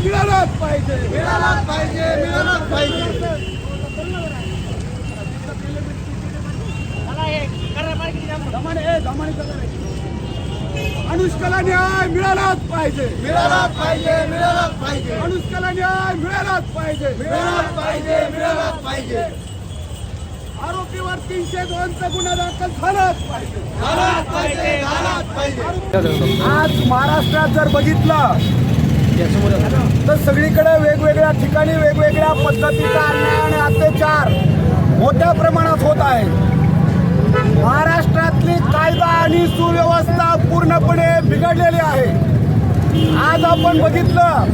पाहिजे. मिळालाच पाहिजे मिळालाच पाहिजे. दमाने ए, दमाने करा. रे. अनुष्काला न्याय मिळालाच पाहिजे. मिळालाच पाहिजे मिळालाच पाहिजे. अनुष्काला न्याय मिळालाच पाहिजे. मिळालाच पाहिजे मिळालाच पाहिजे. आरोपीवर तीनशे दोनचा गुन्हा दाखल झालाच पाहिजे. झालाच पाहिजे झालाच पाहिजे. आज महाराष्ट्रात जर बघितलं म्हणजे तर सगळीकडे वेगवेगळ्या ठिकाणी वेगवेगळ्या पद्धतीचा अन्याय आणि अत्याचार मोठ्या प्रमाणात होत आहे. महाराष्ट्रातली कायदा आणि सुव्यवस्था पूर्णपणे बिघडलेली आहे. आज आपण बघितलं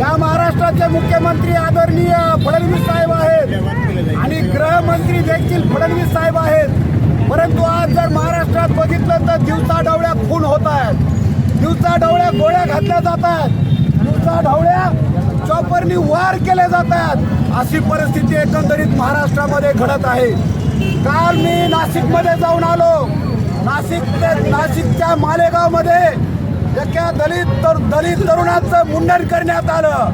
या महाराष्ट्राचे मुख्यमंत्री आदरणीय फडणवीस साहेब आहेत आणि गृहमंत्री देखील फडणवीस साहेब आहेत. परंतु आज जर महाराष्ट्रात बघितलं तर दिवसाढवळ्या खून होत आहेत. दिवसा ढवळ्या गोळ्या घातल्या जातात. आहेत दिवसा ढवळ्या चॉपरनी वार केले जातात. अशी परिस्थिती एकंदरीत महाराष्ट्रामध्ये घडत आहे. काल मी नाशिकमध्ये जाऊन आलो. नाशिक नाशिकच्या मालेगावमध्ये एका दलित तर दलित तरुणाचं मुंडन करण्यात आलं.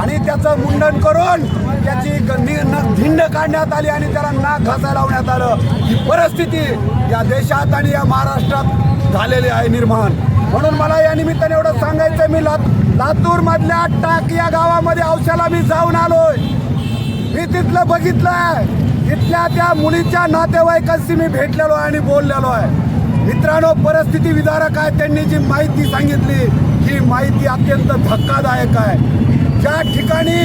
आणि त्याचं मुंडन करून त्याची न- धिंड काढण्यात आली आणि त्याला नाक घासा लावण्यात आलं. ही परिस्थिती या देशात आणि या महाराष्ट्रात झालेली आहे निर्माण. म्हणून मला या निमित्ताने एवढं सांगायचं मी लात लातूर मधल्या टाक या गावामध्ये औषधाला मी जाऊन आलोय. मी तिथलं बघितलंय. इथल्या त्या मुलीच्या नातेवाईकांशी मी भेटलेलो आहे आणि बोललेलो आहे. मित्रांनो परिस्थिती विदारक आहे. त्यांनी जी माहिती सांगितली ही माहिती अत्यंत धक्कादायक आहे. ज्या ठिकाणी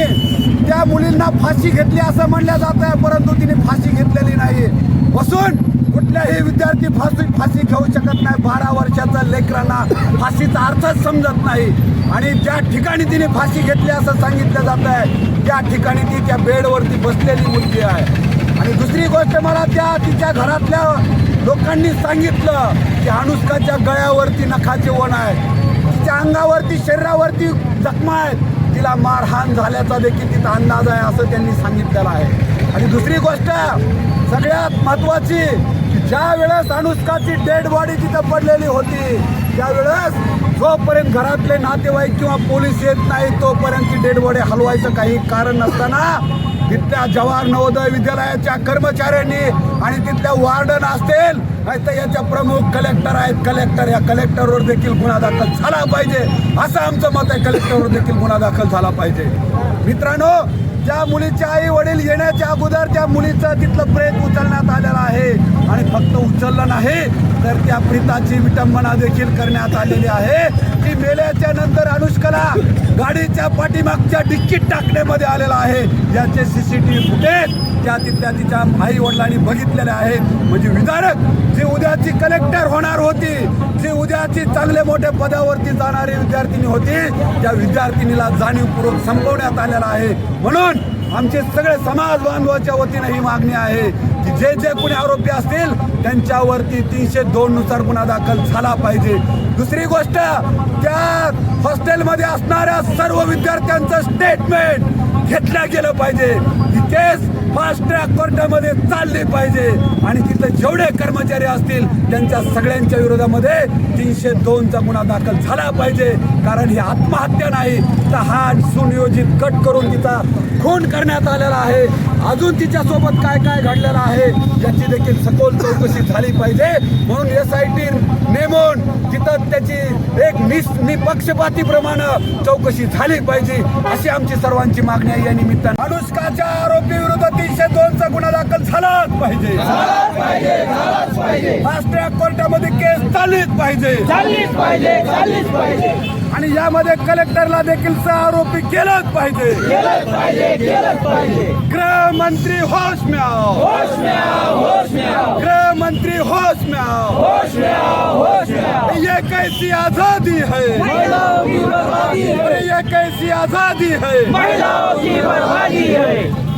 त्या मुलींना फाशी घेतली असं म्हणलं जात आहे परंतु तिने फाशी घेतलेली नाही. बसून कुठल्याही विद्यार्थी फाशी फाशी घेऊ शकत नाही. बारा वर्षाच्या लेकरांना फाशीचा अर्थच समजत नाही. आणि ज्या ठिकाणी तिने फाशी घेतली असं सांगितलं जात आहे त्या ठिकाणी ती त्या बेडवरती बसलेली मुलगी आहे. आणि दुसरी गोष्ट मला त्या तिच्या घरातल्या लोकांनी सांगितलं की अनुष्काच्या गळ्यावरती नखाचे वण आहे तिच्या अंगावरती शरीरावरती जखमा आहेत. तिला मारहाण झाल्याचा देखील तिथं अंदाज आहे असं त्यांनी सांगितलेलं आहे. आणि दुसरी गोष्ट सगळ्यात महत्वाची ज्या वेळेस अनुष्काची डेड बॉडी तिथं पडलेली होती त्यावेळेस जोपर्यंत घरातले नातेवाईक किंवा पोलीस येत नाही तोपर्यंत ती डेड बॉडी हलवायचं काही कारण नसताना तिथल्या जवाहर नवोदय विद्यालयाच्या कर्मचाऱ्यांनी आणि तिथल्या वार्डन असतील नाही तर याच्या प्रमुख कलेक्टर आहेत. कलेक्टर या कलेक्टरवर देखील गुन्हा दाखल झाला पाहिजे. असं आमचं मत आहे. कलेक्टरवर देखील गुन्हा दाखल झाला पाहिजे. मित्रांनो ज्या मुलीचे आई वडील येण्याच्या अगोदर त्या मुलीचं तिथलं प्रेत उचलण्यात आलेलं आहे आणि फक्त उचललं नाही तर त्या प्रीताची विटंबना देखील करण्यात आलेली आहे. की मेल्याच्या नंतर अनुष्काला गाडीच्या पाठीमागच्या डिक्कीत टाकण्यामध्ये आलेला आहे. याचे व्ही फुटेज त्या तिथल्या तिच्या आई वडिलांनी बघितलेले आहेत म्हणजे विधारक जी उद्याची कलेक्टर होणार होती जी उद्याची चांगले मोठ्या पदावरती जाणारी विद्यार्थिनी होती त्या विद्यार्थिनीला जाणीवपूर्वक संपवण्यात आलेला आहे. म्हणून आमचे सगळे समाज बांधवाच्या वतीनं ही मागणी आहे की जे जे कोणी आरोपी असतील त्यांच्यावरती तीनशे दोन नुसार गुन्हा दाखल झाला पाहिजे. दुसरी गोष्ट त्या हॉस्टेलमध्ये असणाऱ्या सर्व विद्यार्थ्यांचं स्टेटमेंट घेतलं गेलं पाहिजे. ही केस फास्ट ट्रॅक कोर्टामध्ये चालली पाहिजे. आणि तिथं जेवढे कर्मचारी असतील त्यांच्या सगळ्यांच्या विरोधामध्ये तीनशे दोनचा गुन्हा दाखल झाला पाहिजे. कारण ही आत्महत्या नाही तर हा सुनियोजित कट करून तिचा खून करण्यात आलेला आहे. अजून तिच्यासोबत काय काय घडलेलं आहे याची देखील सखोल चौकशी झाली पाहिजे. म्हणून एस आय टी नेमून तिथं त्याची एक निस निपक्षपातीप्रमाणे चौकशी झाली पाहिजे अशी आमची सर्वांची मागणी आहे. या निमित्तानं अनुष्काच्या आरोपी विरुद्ध तीनशे दोनचा गुन्हा दाखल झालाच पाहिजे. फास्ट ट्रॅक कोर्टामध्ये केस चाललीच पाहिजे. आणि यामध्ये कलेक्टरला देखील सह आरोपी केलंच पाहिजे गृहमंत्री होश में आओ होश में आओ होश में आओ गृहमंत्री होश में आओ ये कैसी आजादी है. महिलाओं की बर्बादी है. अरे ये कैसी आजादी है. महिलाओं की बर्बादी है.